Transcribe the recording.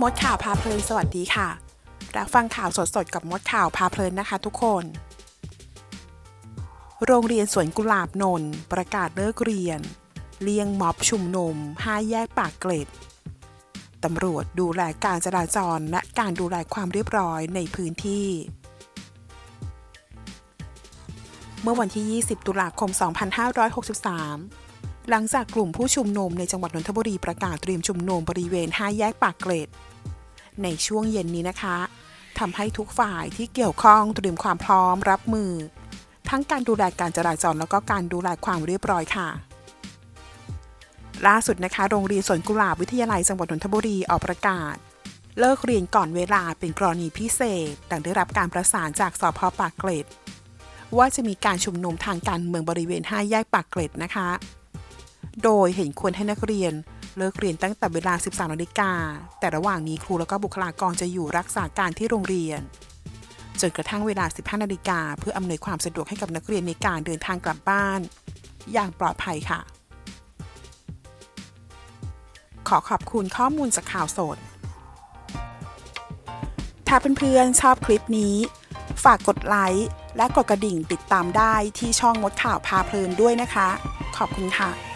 มดข่าวพาเพลินสวัสดีค่ะ รับฟังข่าวสดๆกับมดข่าวพาเพลินนะคะทุกคน โรงเรียนสวนกุหลาบนนประกาศเลิกเรียน เลี่ยงม็อบชุมนุมห้าแยกปากเกร็ดตำรวจดูแลการจราจรและการดูแลความเรียบร้อยในพื้นที่ เมื่อวันที่ 20 ตุลาคม 2563 หลังจากกลุ่มผู้ชุมนุมในจังหวัดนนทบุรีประกาศเตรียมชุมนุมบริเวณ5แยกปากเกร็ด ในช่วงเย็นนี้นะคะทำให้ทุกฝ่ายที่เกี่ยวข้องเตรียมความพร้อมรับมือ ทั้งการดูแลการจราจรแล้วก็การดูแลความเรียบร้อยค่ะ ล่าสุดนะคะ โรงเรียนสวนกุหลาบวิทยาลัยจังหวัดนนทบุรีออกประกาศ เลิกเรียนก่อนเวลาเป็นกรณีพิเศษดังได้รับการประสานจากสพปากเกร็ดว่าจะมีการชุมนุมทางการเมืองบริเวณ5แยกปากเกร็ดนะคะ โดยเห็นควรให้นักเรียนเลิกเรียนตั้งแต่เวลา 13นาฬิกา แต่ระหว่างนี้ครูแล้วก็บุคลากรจะอยู่รักษาการที่โรงเรียน จนกระทั่งเวลา 15นาฬิกาเพื่ออำนวยความสะดวกให้กับนักเรียนในการเดินทางกลับบ้าน อย่างปลอดภัยค่ะ ขอขอบคุณข้อมูลจากข่าวสด ถ้าเพื่อนๆชอบคลิปนี้ ฝากกดไลค์และกดกระดิ่งติดตามได้ที่ช่องมดข่าวพาเพลินด้วยนะคะ ขอบคุณค่ะ